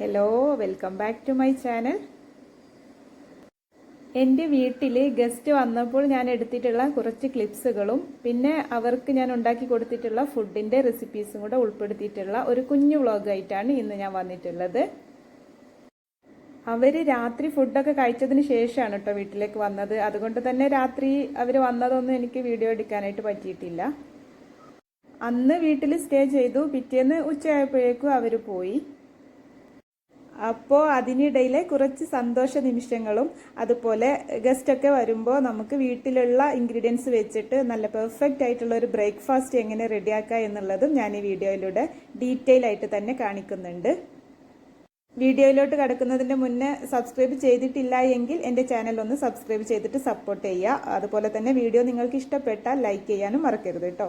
Hello welcome back to my channel എന്റെ വീട്ടിൽ guest വന്നപ്പോൾ ഞാൻ എടുത്തിട്ടുള്ള കുറച്ച് ക്ലിപ്സുകളും പിന്നെ അവർക്ക് ഞാൻ ഉണ്ടാക്കി കൊടുത്തിട്ടുള്ള ഫുഡിന്റെ റെസിപ്പീസും കൂടെ ഉൾപ്പെടുത്തിയിട്ടുള്ള ഒരു കുഞ്ഞു വ്ളോഗായിട്ടാണ് ഇന്ന് ഞാൻ വന്നിട്ടുള്ളത്. അവർ രാത്രി ഫുഡൊക്കെ കഴിച്ചതിന് ശേഷമാണ് കേട്ടോ വീട്ടിലേക്ക് വന്നത്. അതുകൊണ്ട് തന്നെ രാത്രി അവർ വന്നതൊന്നും എനിക്ക് വീഡിയോ എടുക്കാനായിട്ട് പറ്റിയിട്ടില്ല. അന്ന് വീട്ടിൽ സ്റ്റേ ചെയ്തു. പിറ്റേന്ന് ഉച്ചയായപ്പോഴേക്കും അവർ പോയി. അപ്പോൾ അതിനിടയിലെ കുറച്ച് സന്തോഷ നിമിഷങ്ങളും അതുപോലെ ഗസ്റ്റൊക്കെ വരുമ്പോൾ നമുക്ക് വീട്ടിലുള്ള ഇൻഗ്രീഡിയൻസ് വെച്ചിട്ട് നല്ല പെർഫെക്റ്റ് ആയിട്ടുള്ള ഒരു ബ്രേക്ക്ഫാസ്റ്റ് എങ്ങനെ റെഡിയാക്കുക എന്നുള്ളതും ഞാൻ ഈ വീഡിയോയിലൂടെ ഡീറ്റെയിൽ ആയിട്ട് തന്നെ കാണിക്കുന്നുണ്ട്. വീഡിയോയിലോട്ട് കടക്കുന്നതിന് മുന്നേ സബ്സ്ക്രൈബ് ചെയ്തിട്ടില്ല എങ്കിൽ എന്റെ ചാനൽ ഒന്ന് സബ്സ്ക്രൈബ് ചെയ്തിട്ട് സപ്പോർട്ട് ചെയ്യുക. അതുപോലെ തന്നെ വീഡിയോ നിങ്ങൾക്ക് ഇഷ്ടപ്പെട്ടാൽ ലൈക്ക് ചെയ്യാനും മറക്കരുത് കേട്ടോ.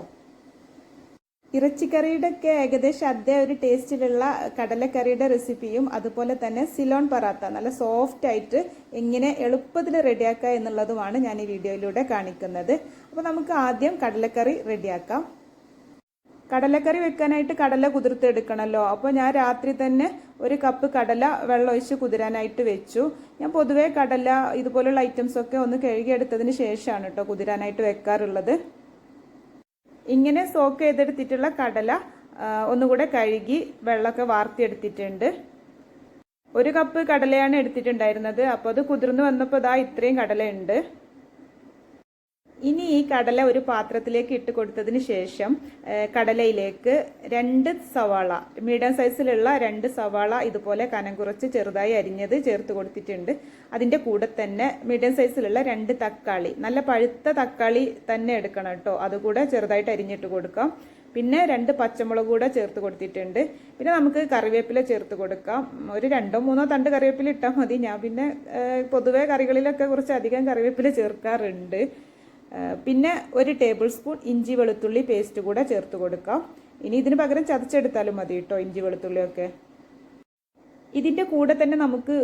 ഇറച്ചിക്കറിയുടെ ഒക്കെ ഏകദേശം അതേ ഒരു ടേസ്റ്റിലുള്ള കടലക്കറിയുടെ റെസിപ്പിയും അതുപോലെ തന്നെ സിലോൺ പറാത്ത നല്ല സോഫ്റ്റ് ആയിട്ട് എങ്ങനെ എളുപ്പത്തിൽ റെഡിയാക്കുക എന്നുള്ളതുമാണ് ഞാൻ ഈ വീഡിയോയിലൂടെ കാണിക്കുന്നത്. അപ്പോൾ നമുക്ക് ആദ്യം കടലക്കറി റെഡിയാക്കാം. കടലക്കറി വെക്കാനായിട്ട് കടല കുതിർത്തെടുക്കണമല്ലോ അപ്പോൾ ഞാൻ രാത്രി തന്നെ ഒരു കപ്പ് കടല വെള്ളമൊഴിച്ച് കുതിരാനായിട്ട് വെച്ചു. ഞാൻ പൊതുവേ കടല ഇതുപോലുള്ള ഐറ്റംസൊക്കെ ഒന്ന് കഴുകിയെടുത്തതിന് ശേഷമാണ് കേട്ടോ കുതിരാനായിട്ട് വെക്കാറുള്ളത്. ഇങ്ങനെ സോക്ക് ചെയ്തെടുത്തിട്ടുള്ള കടല ഒന്നുകൂടെ കഴുകി വെള്ളമൊക്കെ വാർത്തിയെടുത്തിട്ടുണ്ട്. ഒരു കപ്പ് കടലയാണ് എടുത്തിട്ടുണ്ടായിരുന്നത്. അപ്പോൾ അത് കുതിർന്ന് വന്നപ്പോൾ ഇതാ ഇത്രയും കടലയുണ്ട്. ഇനി ഈ കടല ഒരു പാത്രത്തിലേക്ക് ഇട്ട് കൊടുത്തതിന് ശേഷം കടലയിലേക്ക് രണ്ട് സവാള മീഡിയം സൈസിലുള്ള രണ്ട് സവാള ഇതുപോലെ കനം കുറച്ച് ചെറുതായി അരിഞ്ഞത് ചേർത്ത് കൊടുത്തിട്ടുണ്ട്. അതിന്റെ കൂടെ തന്നെ മീഡിയം സൈസിലുള്ള രണ്ട് തക്കാളി നല്ല പഴുത്ത തക്കാളി തന്നെ എടുക്കണം കേട്ടോ. അതുകൂടെ ചെറുതായിട്ട് അരിഞ്ഞിട്ട് കൊടുക്കാം. പിന്നെ രണ്ട് പച്ചമുളക് കൂടെ ചേർത്ത് കൊടുത്തിട്ടുണ്ട്. പിന്നെ നമുക്ക് കറിവേപ്പില ചേർത്ത് കൊടുക്കാം. ഒരു രണ്ടോ മൂന്നോ തണ്ട് കറിവേപ്പില ഇട്ടാൽ മതി. ഞാൻ പിന്നെ പൊതുവേ കറികളിലൊക്കെ കുറച്ച് അധികം കറിവേപ്പില ചേർക്കാറുണ്ട്. പിന്നെ ഒരു ടേബിൾ സ്പൂൺ ഇഞ്ചി വെളുത്തുള്ളി പേസ്റ്റ് കൂടെ ചേർത്ത് കൊടുക്കാം. ഇനി ഇതിന് പകരം ചതച്ചെടുത്താലും മതി കേട്ടോ ഇഞ്ചി വെളുത്തുള്ളിയൊക്കെ. ഇതിന്റെ കൂടെ തന്നെ നമുക്ക്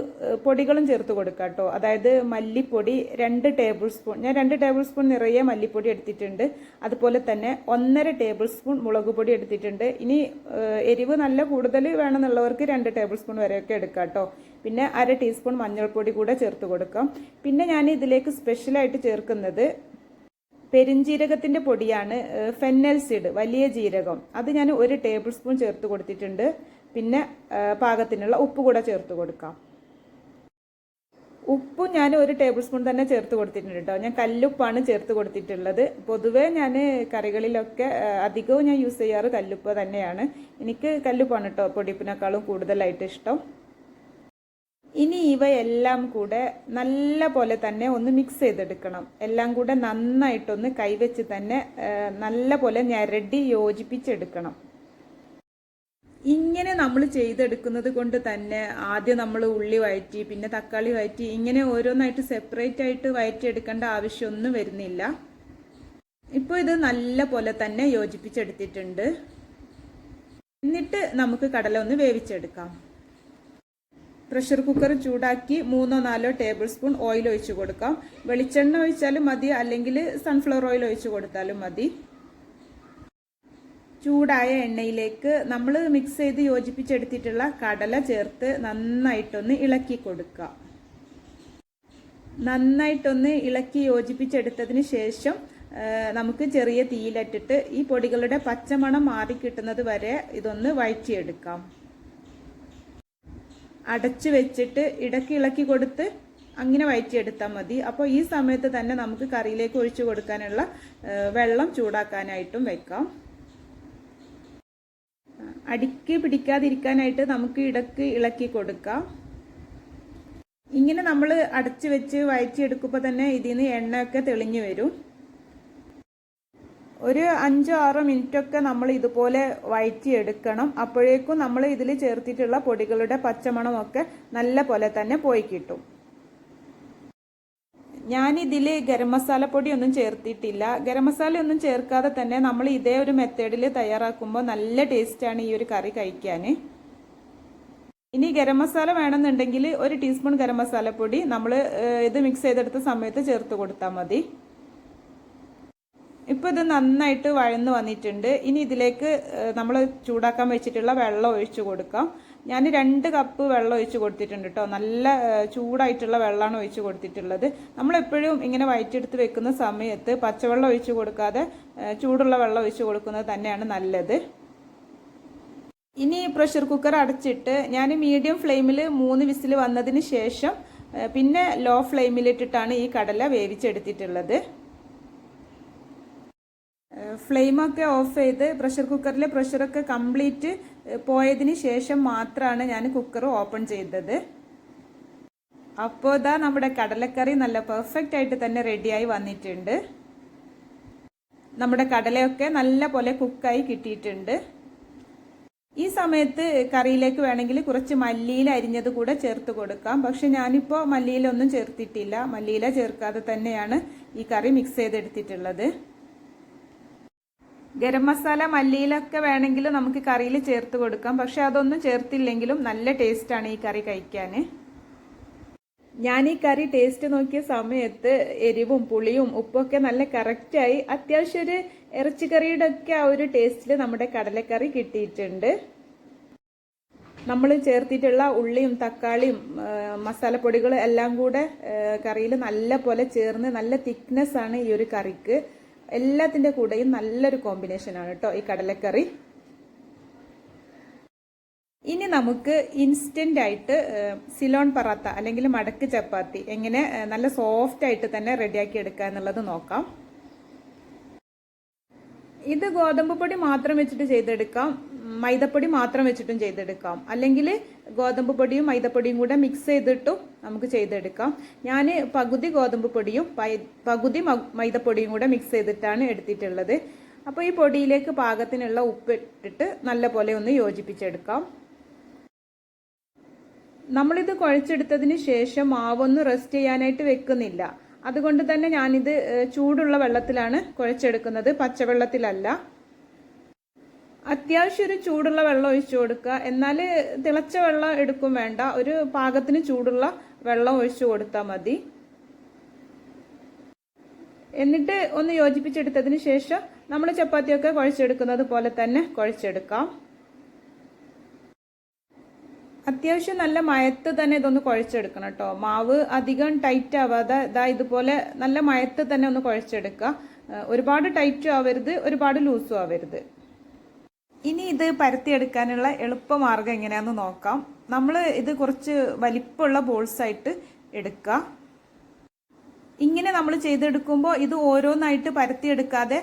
പൊടികളും ചേർത്ത് കൊടുക്കാം കേട്ടോ. അതായത് മല്ലിപ്പൊടി രണ്ട് ടേബിൾ സ്പൂൺ ഞാൻ രണ്ട് ടേബിൾ സ്പൂൺ നിറയെ മല്ലിപ്പൊടി എടുത്തിട്ടുണ്ട്. അതുപോലെ തന്നെ ഒന്നര ടേബിൾ സ്പൂൺ മുളക് പൊടി എടുത്തിട്ടുണ്ട്. ഇനി എരിവ് നല്ല കൂടുതൽ വേണമെന്നുള്ളവർക്ക് രണ്ട് ടേബിൾ സ്പൂൺ വരെയൊക്കെ എടുക്കാം കേട്ടോ. പിന്നെ അര ടീസ്പൂൺ മഞ്ഞൾപ്പൊടി കൂടെ ചേർത്ത് കൊടുക്കാം. പിന്നെ ഞാൻ ഇതിലേക്ക് സ്പെഷ്യലായിട്ട് ചേർക്കുന്നത് പെരിഞ്ജീരകത്തിന്റെ പൊടിയാണ് ഫെന്നൽ സീഡ് വലിയ ജീരകം. അത് ഞാൻ ഒരു ടേബിൾ സ്പൂൺ ചേർത്ത് കൊടുത്തിട്ടുണ്ട്. പിന്നെ പാകത്തിനുള്ള ഉപ്പ് കൂടെ ചേർത്ത് കൊടുക്കാം. ഉപ്പ് ഞാൻ ഒരു ടേബിൾ സ്പൂൺ തന്നെ ചേർത്ത് കൊടുത്തിട്ടുണ്ട് കേട്ടോ ഞാൻ കല്ലുപ്പാണ് ചേർത്ത് കൊടുത്തിട്ടുള്ളത്. പൊതുവേ ഞാൻ കറികളിലൊക്കെ അധികവും ഞാൻ യൂസ് ചെയ്യാറ് കല്ലുപ്പ് തന്നെയാണ്. എനിക്ക് കല്ലുപ്പാണ് കേട്ടോ പൊടിപ്പിനേക്കാളും കൂടുതലായിട്ട് ഇഷ്ടം. ഇനി ഇവയെല്ലാം കൂടെ നല്ല പോലെ തന്നെ ഒന്ന് മിക്സ് ചെയ്തെടുക്കണം. എല്ലാം കൂടെ നന്നായിട്ടൊന്ന് കൈവച്ച് തന്നെ നല്ല പോലെ ഞരടി യോജിപ്പിച്ചെടുക്കണം. ഇങ്ങനെ നമ്മൾ ചെയ്തെടുക്കുന്നത് കൊണ്ട് തന്നെ ആദ്യം നമ്മൾ ഉള്ളി വയറ്റി പിന്നെ തക്കാളി വയറ്റി ഇങ്ങനെ ഓരോന്നായിട്ട് സെപ്പറേറ്റ് ആയിട്ട് വയറ്റിയെടുക്കേണ്ട ആവശ്യമൊന്നും വരുന്നില്ല. ഇപ്പോൾ ഇത് നല്ല പോലെ തന്നെ യോജിപ്പിച്ചെടുത്തിട്ടുണ്ട്. എന്നിട്ട് നമുക്ക് കടല ഒന്ന് വേവിച്ചെടുക്കാം. പ്രഷർ കുക്കർ ചൂടാക്കി മൂന്നോ നാലോ ടേബിൾ സ്പൂൺ ഓയിൽ ഒഴിച്ചു കൊടുക്കാം. വെളിച്ചെണ്ണ ഒഴിച്ചാലും മതി അല്ലെങ്കിൽ സൺഫ്ലവർ ഓയിൽ ഒഴിച്ചു കൊടുത്താലും മതി. ചൂടായ എണ്ണയിലേക്ക് നമ്മൾ മിക്സ് ചെയ്ത് യോജിപ്പിച്ചെടുത്തിട്ടുള്ള കടല ചേർത്ത് നന്നായിട്ടൊന്ന് ഇളക്കി കൊടുക്കുക നന്നായിട്ടൊന്ന് ഇളക്കി യോജിപ്പിച്ചെടുത്തതിന് ശേഷം നമുക്ക് ചെറിയ തീയിലിട്ടിട്ട് ഈ പൊടികളുടെ പച്ചമണം മാറി കിട്ടുന്നത് വരെ ഇതൊന്ന് വഴറ്റിയെടുക്കാം. അടച്ചു വെച്ചിട്ട് ഇടയ്ക്ക് ഇളക്കി കൊടുത്ത് അങ്ങനെ വയറ്റിയെടുത്താൽ മതി. അപ്പോൾ ഈ സമയത്ത് തന്നെ നമുക്ക് കറിയിലേക്ക് ഒഴിച്ചു കൊടുക്കാനുള്ള വെള്ളം ചൂടാക്കാനായിട്ടും വെക്കാം. അടിക്ക് പിടിക്കാതിരിക്കാനായിട്ട് നമുക്ക് ഇടയ്ക്ക് ഇളക്കി കൊടുക്കാം. ഇങ്ങനെ നമ്മൾ അടച്ചു വെച്ച് വയറ്റിയെടുക്കുമ്പോൾ തന്നെ ഇതിൽ നിന്ന് എണ്ണയൊക്കെ തെളിഞ്ഞു വരും. ഒരു അഞ്ചോ ആറോ മിനിറ്റൊക്കെ നമ്മൾ ഇതുപോലെ വയറ്റിയെടുക്കണം. അപ്പോഴേക്കും നമ്മൾ ഇതിൽ ചേർത്തിട്ടുള്ള പൊടികളുടെ പച്ചമണമൊക്കെ നല്ല പോലെ തന്നെ പോയി കിട്ടും. ഞാനിതിൽ ഗരം മസാല പൊടിയൊന്നും ചേർത്തിട്ടില്ല. ഗരം മസാല ഒന്നും ചേർക്കാതെ തന്നെ നമ്മൾ ഇതേ ഒരു മെത്തേഡിൽ തയ്യാറാക്കുമ്പോൾ നല്ല ടേസ്റ്റാണ് ഈ ഒരു കറി കഴിക്കാൻ. ഇനി ഗരം മസാല വേണമെന്നുണ്ടെങ്കിൽ ഒരു ടീസ്പൂൺ ഗരം മസാല പൊടി നമ്മൾ ഇത് മിക്സ് ചെയ്തെടുത്ത സമയത്ത് ചേർത്ത് കൊടുത്താൽ മതി. ഇപ്പോൾ ഇത് നന്നായിട്ട് വഴന്ന് വന്നിട്ടുണ്ട്. ഇനി ഇതിലേക്ക് നമ്മൾ ചൂടാക്കാൻ വെച്ചിട്ടുള്ള വെള്ളം ഒഴിച്ചു കൊടുക്കാം. ഞാൻ രണ്ട് കപ്പ് വെള്ളം ഒഴിച്ച് കൊടുത്തിട്ടുണ്ട് കേട്ടോ നല്ല ചൂടായിട്ടുള്ള വെള്ളമാണ് ഒഴിച്ച് കൊടുത്തിട്ടുള്ളത്. നമ്മളെപ്പോഴും ഇങ്ങനെ വയറ്റെടുത്ത് വെക്കുന്ന സമയത്ത് പച്ചവെള്ളം ഒഴിച്ച് കൊടുക്കാതെ ചൂടുള്ള വെള്ളം ഒഴിച്ച് കൊടുക്കുന്നത് തന്നെയാണ് നല്ലത്. ഇനി പ്രഷർ കുക്കർ അടച്ചിട്ട് ഞാൻ മീഡിയം ഫ്ലെയിമിൽ മൂന്ന് വിസിൽ വന്നതിന് ശേഷം പിന്നെ ലോ ഫ്ലെയിമിലിട്ടിട്ടാണ് ഈ കടല വേവിച്ചെടുത്തിട്ടുള്ളത്. ഫ്ലെയിമൊക്കെ ഓഫ് ചെയ്ത് പ്രഷർ കുക്കറിലെ പ്രഷറൊക്കെ കംപ്ലീറ്റ് പോയതിന് ശേഷം മാത്രമാണ് ഞാൻ കുക്കർ ഓപ്പൺ ചെയ്തത്. അപ്പോൾ ഇതാ നമ്മുടെ കടലക്കറി നല്ല പെർഫെക്റ്റ് ആയിട്ട് തന്നെ റെഡിയായി വന്നിട്ടുണ്ട്. നമ്മുടെ കടലയൊക്കെ നല്ല പോലെ കുക്കായി കിട്ടിയിട്ടുണ്ട്. ഈ സമയത്ത് കറിയിലേക്ക് വേണമെങ്കിൽ കുറച്ച് മല്ലിയിൽ അരിഞ്ഞത് കൂടെ ചേർത്ത് കൊടുക്കാം. പക്ഷെ ഞാനിപ്പോൾ മല്ലിയിലൊന്നും ചേർത്തിട്ടില്ല. മല്ലിയില ചേർക്കാതെ തന്നെയാണ് ഈ കറി മിക്സ് ചെയ്തെടുത്തിട്ടുള്ളത്. ഗരം മസാല മല്ലിയിലൊക്കെ വേണമെങ്കിൽ നമുക്ക് കറിയിൽ ചേർത്ത് കൊടുക്കാം. പക്ഷെ അതൊന്നും ചേർത്തില്ലെങ്കിലും നല്ല ടേസ്റ്റാണ് ഈ കറി കഴിക്കാൻ. ഞാൻ ഈ കറി ടേസ്റ്റ് നോക്കിയ സമയത്ത് എരിവും പുളിയും ഉപ്പൊക്കെ നല്ല കറക്റ്റായി അത്യാവശ്യം ഒരു ഇറച്ചിക്കറിയുടെ ഒക്കെ ആ ഒരു ടേസ്റ്റിൽ നമ്മുടെ കടലക്കറി കിട്ടിയിട്ടുണ്ട്. നമ്മൾ ചേർത്തിട്ടുള്ള ഉള്ളിയും തക്കാളിയും മസാലപ്പൊടികളും എല്ലാം കൂടെ കറിയിൽ നല്ല പോലെ ചേർന്ന് നല്ല തിക്നെസ് ആണ് ഈ ഒരു കറിക്ക്. എല്ലാത്തിന്റെ കൂടെയും നല്ലൊരു കോമ്പിനേഷനാണ് കേട്ടോ ഈ കടലക്കറി. ഇനി നമുക്ക് ഇൻസ്റ്റന്റ് ആയിട്ട് സിലോൺ പറാത്ത അല്ലെങ്കിൽ മടക്ക് ചപ്പാത്തി എങ്ങനെ നല്ല സോഫ്റ്റ് ആയിട്ട് തന്നെ റെഡിയാക്കി എടുക്കുക എന്നുള്ളത് നോക്കാം. ഇത് ഗോതമ്പ് പൊടി മാത്രം വെച്ചിട്ട് ചെയ്തെടുക്കാം. മൈദപ്പൊടി മാത്രം വെച്ചിട്ടും ചെയ്തെടുക്കാം. അല്ലെങ്കിൽ ഗോതമ്പ് പൊടിയും മൈദപ്പൊടിയും കൂടെ മിക്സ് ചെയ്തിട്ടും നമുക്ക് ചെയ്തെടുക്കാം. ഞാൻ പകുതി ഗോതമ്പ് പൊടിയും പകുതി മൈദപ്പൊടിയും കൂടെ മിക്സ് ചെയ്തിട്ടാണ് എടുത്തിട്ടുള്ളത്. അപ്പോൾ ഈ പൊടിയിലേക്ക് പാകത്തിനുള്ള ഉപ്പ് ഇട്ടിട്ട് നല്ല പോലെ ഒന്ന് യോജിപ്പിച്ചെടുക്കാം. നമ്മളിത് കുഴച്ചെടുത്തതിന് ശേഷം മാവൊന്നും റെസ്റ്റ് ചെയ്യാനായിട്ട് വെക്കുന്നില്ല. അതുകൊണ്ട് തന്നെ ഞാനിത് ചൂടുള്ള വെള്ളത്തിലാണ് കുഴച്ചെടുക്കുന്നത്. പച്ചവെള്ളത്തിലല്ല. അത്യാവശ്യം ഒരു ചൂടുള്ള വെള്ളം ഒഴിച്ചു കൊടുക്കുക. എന്നാൽ തിളച്ച വെള്ളം എടുക്കും വേണ്ട. ഒരു പാകത്തിന് ചൂടുള്ള വെള്ളം ഒഴിച്ചു കൊടുത്താൽ മതി. എന്നിട്ട് ഒന്ന് യോജിപ്പിച്ചെടുത്തതിന് ശേഷം നമ്മൾ ചപ്പാത്തിയൊക്കെ കുഴച്ചെടുക്കുന്നത് പോലെ തന്നെ കുഴച്ചെടുക്കാം. അത്യാവശ്യം നല്ല മയത്ത് തന്നെ ഇതൊന്ന് കുഴച്ചെടുക്കണം കേട്ടോ മാവ് അധികം ടൈറ്റ് ആവാതെ ഇതാ ഇതുപോലെ നല്ല മയത്ത് തന്നെ ഒന്ന് കുഴച്ചെടുക്കുക. ഒരുപാട് ടൈറ്റും ആവരുത് ഒരുപാട് ലൂസും ആവരുത്. ഇനി ഇത് പരത്തിയെടുക്കാനുള്ള എളുപ്പമാർഗം എങ്ങനെയാണെന്ന് നോക്കാം. നമ്മൾ ഇത് കുറച്ച് വലിപ്പമുള്ള ബോൾസ് ആയിട്ട് എടുക്കുക. ഇങ്ങനെ നമ്മൾ ചെയ്തെടുക്കുമ്പോൾ ഇത് ഓരോന്നായിട്ട് പരത്തിയെടുക്കാതെ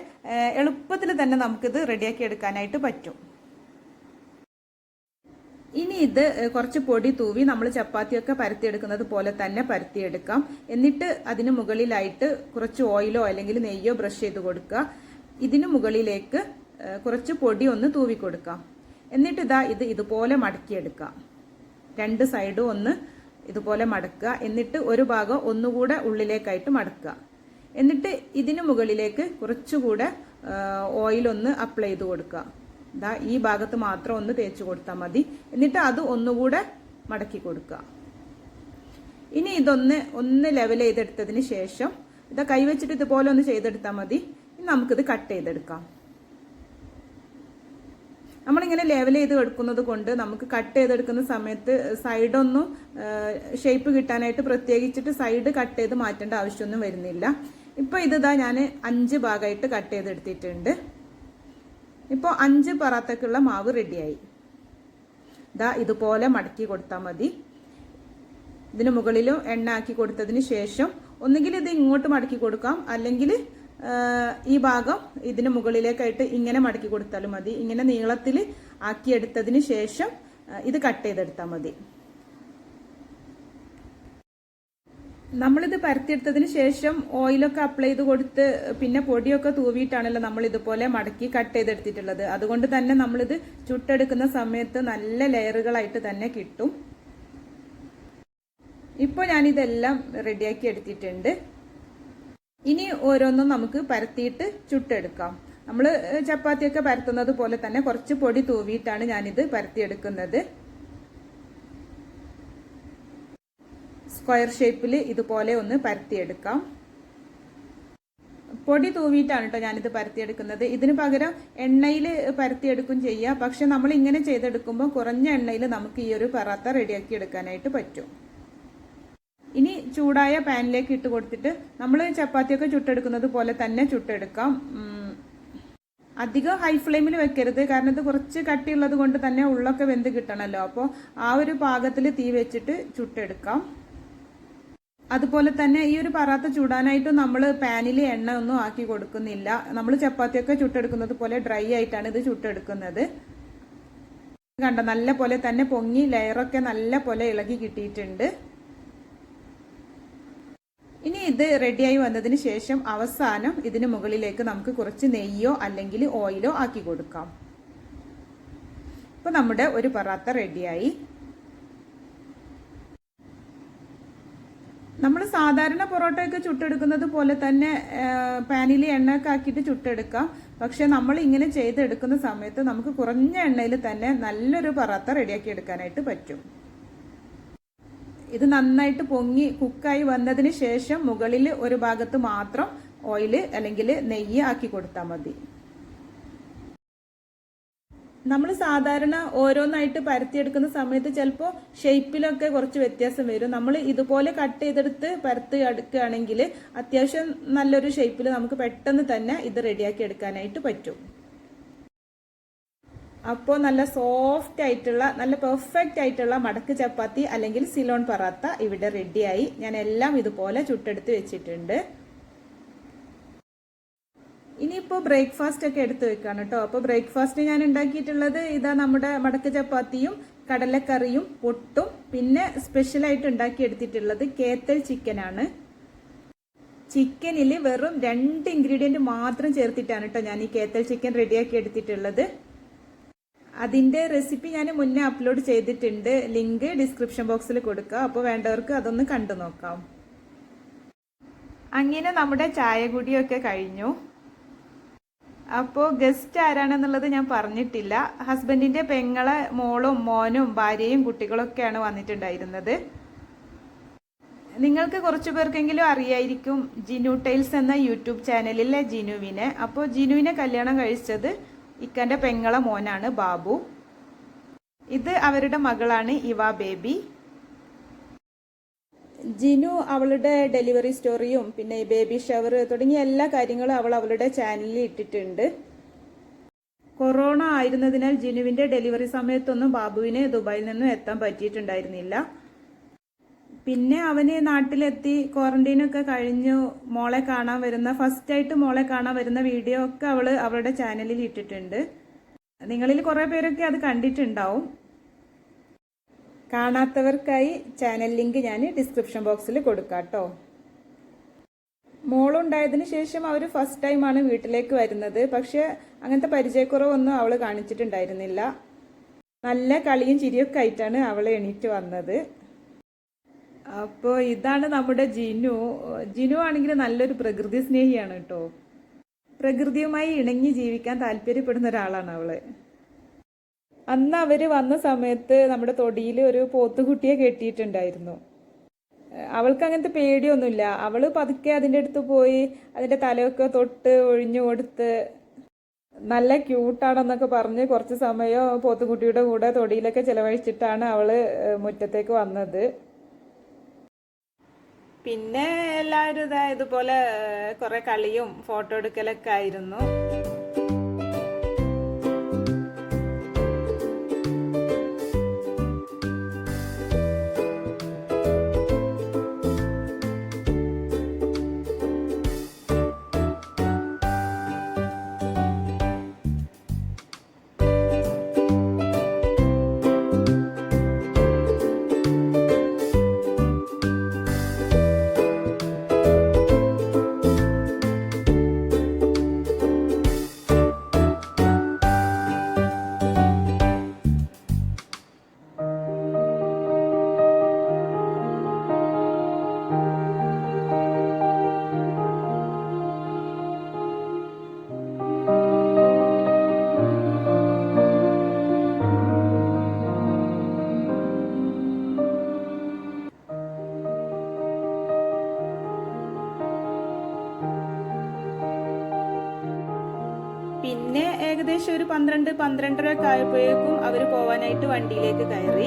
എളുപ്പത്തിൽ തന്നെ നമുക്കിത് റെഡിയാക്കി എടുക്കാനായിട്ട് പറ്റും. ഇനി ഇത് കുറച്ച് പൊടി തൂവി നമ്മൾ ചപ്പാത്തിയൊക്കെ പരത്തിയെടുക്കുന്നത് പോലെ തന്നെ പരത്തിയെടുക്കാം. എന്നിട്ട് അതിന് മുകളിലായിട്ട് കുറച്ച് ഓയിലോ അല്ലെങ്കിൽ നെയ്യോ ബ്രഷ് ചെയ്ത് കൊടുക്കുക. ഇതിന് മുകളിലേക്ക് കുറച്ച് പൊടി ഒന്ന് തൂവി കൊടുക്കാം. എന്നിട്ട് ഇതാ ഇത് ഇതുപോലെ മടക്കിയെടുക്കാം രണ്ട് സൈഡും ഒന്ന് ഇതുപോലെ മടക്കുക. എന്നിട്ട് ഒരു ഭാഗം ഒന്നുകൂടെ ഉള്ളിലേക്കായിട്ട് മടക്കുക. എന്നിട്ട് ഇതിന് മുകളിലേക്ക് കുറച്ചുകൂടെ ഓയിലൊന്ന് അപ്ലൈ ചെയ്ത് കൊടുക്കുക. ഇതാ ഈ ഭാഗത്ത് മാത്രം ഒന്ന് തേച്ച് കൊടുത്താൽ മതി. എന്നിട്ട് അത് ഒന്നുകൂടെ മടക്കി കൊടുക്കുക. ഇനി ഇതൊന്ന് ഒന്ന് ലെവൽ ചെയ്തെടുത്തതിന് ശേഷം ഇതാ കൈവച്ചിട്ട് ഇതുപോലെ ഒന്ന് ചെയ്തെടുത്താൽ മതി. നമുക്കിത് കട്ട് ചെയ്തെടുക്കാം. നമ്മളിങ്ങനെ ലെവൽ ചെയ്ത് എടുക്കുന്നത് കൊണ്ട് നമുക്ക് കട്ട് ചെയ്തെടുക്കുന്ന സമയത്ത് സൈഡൊന്നും ഷേപ്പ് കിട്ടാനായിട്ട് പ്രത്യേകിച്ചിട്ട് സൈഡ് കട്ട് ചെയ്ത് മാറ്റേണ്ട ആവശ്യമൊന്നും വരുന്നില്ല. ഇപ്പോൾ ഇതാ ഞാൻ അഞ്ച് ഭാഗമായിട്ട് കട്ട് ചെയ്തെടുത്തിട്ടുണ്ട്. ഇപ്പോൾ അഞ്ച് പറാത്തക്കുള്ള മാവ് റെഡിയായി ഇതാ ഇതുപോലെ മടക്കി കൊടുത്താൽ മതി. ഇതിന് മുകളിലും എണ്ണ ആക്കി കൊടുത്തതിന് ശേഷം ഒന്നുകിൽ ഇത് ഇങ്ങോട്ട് മടക്കി കൊടുക്കാം അല്ലെങ്കിൽ ഈ ഭാഗം ഇതിന് മുകളിലേക്കായിട്ട് ഇങ്ങനെ മടക്കി കൊടുത്താലും മതി. ഇങ്ങനെ നീളത്തിൽ ആക്കിയെടുത്തതിന് ശേഷം ഇത് കട്ട് ചെയ്തെടുത്താൽ മതി. നമ്മളിത് പരത്തിയെടുത്തതിന് ശേഷം ഓയിലൊക്കെ അപ്ലൈ ചെയ്ത് കൊടുത്ത് പിന്നെ പൊടിയൊക്കെ തൂവിയിട്ടാണല്ലോ നമ്മൾ ഇതുപോലെ മടക്കി കട്ട് ചെയ്തെടുത്തിട്ടുള്ളത്. അതുകൊണ്ട് തന്നെ നമ്മളിത് ചുട്ടെടുക്കുന്ന സമയത്ത് നല്ല ലെയറുകളായിട്ട് തന്നെ കിട്ടും. ഇപ്പോൾ ഞാനിതെല്ലാം റെഡിയാക്കി എടുത്തിട്ടുണ്ട്. ഇനി ഓരോന്നും നമുക്ക് പരത്തിയിട്ട് ചുട്ടെടുക്കാം. നമ്മൾ ചപ്പാത്തിയൊക്കെ പരത്തുന്നത് പോലെ തന്നെ കുറച്ച് പൊടി തൂവിയിട്ടാണ് ഞാനിത് പരത്തിയെടുക്കുന്നത്. സ്ക്വയർ ഷേപ്പിൽ ഇതുപോലെ ഒന്ന് പരത്തിയെടുക്കാം. പൊടി തൂവിയിട്ടാണ് കേട്ടോ ഞാനിത് പരത്തിയെടുക്കുന്നത്. ഇതിന് പകരം എണ്ണയിൽ പരത്തിയെടുക്കും ചെയ്യുക പക്ഷെ നമ്മൾ ഇങ്ങനെ ചെയ്തെടുക്കുമ്പോൾ കുറഞ്ഞ എണ്ണയിൽ നമുക്ക് ഈ ഒരു പറാത്ത റെഡിയാക്കി എടുക്കാനായിട്ട് പറ്റും. ഇനി ചൂടായ പാനിലേക്ക് ഇട്ട് കൊടുത്തിട്ട് നമ്മൾ ചപ്പാത്തിയൊക്കെ ചുട്ടെടുക്കുന്നത് പോലെ തന്നെ ചുട്ടെടുക്കാം. അധികം ഹൈ ഫ്ലെയിമിൽ വെക്കരുത്. കാരണം ഇത് കുറച്ച് കട്ടിയുള്ളത് കൊണ്ട് തന്നെ ഉള്ളൊക്കെ വെന്ത് കിട്ടണമല്ലോ അപ്പോൾ ആ ഒരു പാകത്തിൽ തീ വെച്ചിട്ട് ചുട്ടെടുക്കാം. അതുപോലെ തന്നെ ഈ ഒരു പറാത്ത ചൂടാനായിട്ട് നമ്മൾ പാനിൽ എണ്ണ ഒന്നും ആക്കി കൊടുക്കുന്നില്ല. നമ്മൾ ചപ്പാത്തിയൊക്കെ ചുട്ടെടുക്കുന്നത് പോലെ ഡ്രൈ ആയിട്ടാണ് ഇത് ചുട്ടെടുക്കുന്നത്. കണ്ട? നല്ല പോലെ തന്നെ പൊങ്ങി ലെയറൊക്കെ നല്ല പോലെ ഇളകി കിട്ടിയിട്ടുണ്ട്. ഇനി ഇത് റെഡിയായി വന്നതിന് ശേഷം അവസാനം ഇതിന് മുകളിലേക്ക് നമുക്ക് കുറച്ച് നെയ്യോ അല്ലെങ്കിൽ ഓയിലോ ആക്കി കൊടുക്കാം. അപ്പോൾ നമ്മുടെ ഒരു പറാത്ത റെഡിയായി. നമ്മൾ സാധാരണ പൊറോട്ടയൊക്കെ ചുട്ടെടുക്കുന്നത് പോലെ തന്നെ പാനിൽ എണ്ണയൊക്കെ ആക്കിയിട്ട് ചുട്ടെടുക്കാം. പക്ഷെ നമ്മൾ ഇങ്ങനെ ചെയ്തെടുക്കുന്ന സമയത്ത് നമുക്ക് കുറഞ്ഞ എണ്ണയിൽ തന്നെ നല്ലൊരു പറാത്ത റെഡിയാക്കി എടുക്കാനായിട്ട് പറ്റും. ഇത് നന്നായിട്ട് പൊങ്ങി കുക്കായി വന്നതിന് ശേഷം മുകളിൽ ഒരു ഭാഗത്ത് മാത്രം ഓയിൽ അല്ലെങ്കിൽ നെയ്യ് ആക്കി കൊടുത്താൽ മതി. നമ്മൾ സാധാരണ ഓരോന്നായിട്ട് പരത്തിയെടുക്കുന്ന സമയത്ത് ചിലപ്പോൾ ഷേപ്പിലൊക്കെ കുറച്ച് വ്യത്യാസം വരും. നമ്മൾ ഇതുപോലെ കട്ട് ചെയ്തെടുത്ത് പരത്തി എടുക്കുകയാണെങ്കിൽ അത്യാവശ്യം നല്ലൊരു ഷേപ്പിൽ നമുക്ക് പെട്ടെന്ന് തന്നെ ഇത് റെഡിയാക്കി എടുക്കാനായിട്ട് പറ്റും. അപ്പോൾ നല്ല സോഫ്റ്റ് ആയിട്ടുള്ള നല്ല പെർഫെക്റ്റ് ആയിട്ടുള്ള മടക്ക് ചപ്പാത്തി അല്ലെങ്കിൽ സിലോൺ പറാത്ത ഇവിടെ റെഡിയായി ഞാൻ എല്ലാം ഇതുപോലെ ചുട്ടെടുത്ത് വെച്ചിട്ടുണ്ട്. ഇനിയിപ്പോൾ ബ്രേക്ക്ഫാസ്റ്റ് ഒക്കെ എടുത്ത് വെക്കാണ് കേട്ടോ. അപ്പോൾ ബ്രേക്ക്ഫാസ്റ്റ് ഞാൻ ഉണ്ടാക്കിയിട്ടുള്ളത് ഇതാ നമ്മുടെ മടക്ക് ചപ്പാത്തിയും കടലക്കറിയും പൊട്ടും പിന്നെ സ്പെഷ്യലായിട്ട് ഉണ്ടാക്കിയെടുത്തിട്ടുള്ളത് കേത്തൽ ചിക്കനാണ് ചിക്കനിൽ വെറും രണ്ട് ഇൻഗ്രീഡിയന്റ് മാത്രം ചേർത്തിട്ടാണ് കേട്ടോ ഞാൻ ഈ കേത്തൽ ചിക്കൻ റെഡിയാക്കി എടുത്തിട്ടുള്ളത്. അതിന്റെ റെസിപ്പി ഞാൻ മുന്നേ അപ്ലോഡ് ചെയ്തിട്ടുണ്ട്. ലിങ്ക് ഡിസ്ക്രിപ്ഷൻ ബോക്സിൽ കൊടുക്കുക അപ്പോൾ വേണ്ടവർക്ക് അതൊന്ന് കണ്ടു നോക്കാം. അങ്ങനെ നമ്മുടെ ചായ കുടിയൊക്കെ കഴിഞ്ഞു. അപ്പോൾ ഗസ്റ്റ് ആരാണെന്നുള്ളത് ഞാൻ പറഞ്ഞിട്ടില്ല. ഹസ്ബൻഡിന്റെ പെങ്ങളെ മോളും മോനും ഭാര്യയും കുട്ടികളൊക്കെയാണ് വന്നിട്ടുണ്ടായിരുന്നത്. നിങ്ങൾക്ക് കുറച്ചു പേർക്കെങ്കിലും അറിയായിരിക്കും ജിനു ടൈൽസ് എന്ന യൂട്യൂബ് ചാനലിലെ ജിനുവിനെ. അപ്പോൾ ജിനുവിനെ കല്യാണം കഴിച്ചത് ഇക്കന്റെ പെങ്ങളെ മോനാണ് ബാബു. ഇത് അവരുടെ മകളാണ് ഇവ ബേബി. ജിനു അവളുടെ ഡെലിവറി സ്റ്റോറിയും പിന്നെ ബേബി ഷവർ തുടങ്ങിയ എല്ലാ കാര്യങ്ങളും അവൾ അവളുടെ ചാനലിൽ ഇട്ടിട്ടുണ്ട്. കൊറോണ ആയിരുന്നതിനാൽ ജിനുവിന്റെ ഡെലിവറി സമയത്തൊന്നും ബാബുവിനെ ദുബായിൽ നിന്നും എത്താൻ പറ്റിയിട്ടുണ്ടായിരുന്നില്ല. പിന്നെ അവന് നാട്ടിലെത്തി ക്വാറന്റൈനൊക്കെ കഴിഞ്ഞു മോളെ കാണാൻ വരുന്ന ഫസ്റ്റ് ആയിട്ട് മോളെ കാണാൻ വരുന്ന വീഡിയോ ഒക്കെ അവൾ അവളുടെ ചാനലിൽ ഇട്ടിട്ടുണ്ട്. നിങ്ങളിൽ കുറേ പേരൊക്കെ അത് കണ്ടിട്ടുണ്ടാവും. കാണാത്തവർക്കായി ചാനൽ ലിങ്ക് ഞാൻ ഡിസ്ക്രിപ്ഷൻ ബോക്സിൽ കൊടുക്കാം കേട്ടോ. മോളുണ്ടായതിന് ശേഷം അവർ ഫസ്റ്റ് ടൈമാണ് വീട്ടിലേക്ക് വരുന്നത്. പക്ഷെ അങ്ങനത്തെ പരിചയക്കുറവൊന്നും അവൾ കാണിച്ചിട്ടുണ്ടായിരുന്നില്ല. നല്ല കളിയും ചിരിയൊക്കെ ആയിട്ടാണ് അവൾ എണീറ്റ് വന്നത്. അപ്പോൾ ഇതാണ് നമ്മുടെ ജിനു. ജിനു ആണെങ്കിൽ നല്ലൊരു പ്രകൃതി സ്നേഹിയാണ് കേട്ടോ. പ്രകൃതിയുമായി ഇണങ്ങി ജീവിക്കാൻ താല്പര്യപ്പെടുന്ന ഒരാളാണ് അവൾ. അന്ന് അവർ വന്ന സമയത്ത് നമ്മുടെ തൊടിയിൽ ഒരു പോത്തുകുട്ടിയെ കെട്ടിയിട്ടുണ്ടായിരുന്നു. അവൾക്ക് അങ്ങനത്തെ പേടിയൊന്നുമില്ല. അവൾ പതുക്കെ അതിന്റെ അടുത്ത് പോയി അതിന്റെ തലയൊക്കെ തൊട്ട് ഒഴിഞ്ഞു കൊടുത്ത് നല്ല ക്യൂട്ടാണെന്നൊക്കെ പറഞ്ഞ് കുറച്ച് സമയം പോത്തുകുട്ടിയുടെ കൂടെ തൊടിയിലൊക്കെ ചിലവഴിച്ചിട്ടാണ് അവൾ മുറ്റത്തേക്ക് വന്നത്. പിന്നെ എല്ലാവരും ഇതായതുപോലെ കുറെ കളിയും ഫോട്ടോ എടുക്കലൊക്കെ ആയിരുന്നു. ഏകദേശം ഒരു പന്ത്രണ്ട് പന്ത്രണ്ടര ഒക്കെ ആയപ്പോഴേക്കും അവർ പോവാനായിട്ട് വണ്ടിയിലേക്ക് കയറി.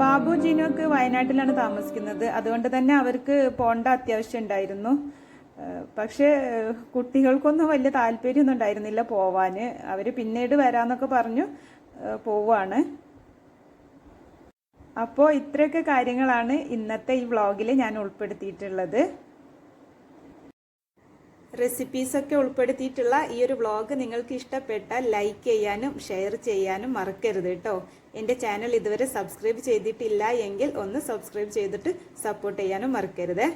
ബാബു ജിനൊക്കെ വയനാട്ടിലാണ് താമസിക്കുന്നത്. അതുകൊണ്ട് തന്നെ അവർക്ക് പോണ്ട അത്യാവശ്യം ഉണ്ടായിരുന്നു. പക്ഷെ കുട്ടികൾക്കൊന്നും വലിയ താല്പര്യമൊന്നും ഉണ്ടായിരുന്നില്ല പോവാന്. അവർ പിന്നീട് വരാന്നൊക്കെ പറഞ്ഞു പോവാണ്. അപ്പോൾ ഇത്രയൊക്കെ കാര്യങ്ങളാണ് ഇന്നത്തെ ഈ വ്ളോഗിൽ ഞാൻ ഉൾപ്പെടുത്തിയിട്ടുള്ളത്. റെസിപ്പീസൊക്കെ ഉൾപ്പെടുത്തിയിട്ടുള്ള ഈ ഒരു വ്ളോഗ് നിങ്ങൾക്ക് ഇഷ്ടപ്പെട്ടാൽ ലൈക്ക് ചെയ്യാനും ഷെയർ ചെയ്യാനും മറക്കരുത് കേട്ടോ എന്റെ ചാനൽ ഇതുവരെ സബ്സ്ക്രൈബ് ചെയ്തിട്ടില്ല എങ്കിൽ ഒന്ന് സബ്സ്ക്രൈബ് ചെയ്തിട്ട് സപ്പോർട്ട് ചെയ്യാനും മറക്കരുത്.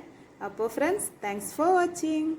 അപ്പോൾ ഫ്രണ്ട്സ് താങ്ക്സ് ഫോർ വാച്ചിങ്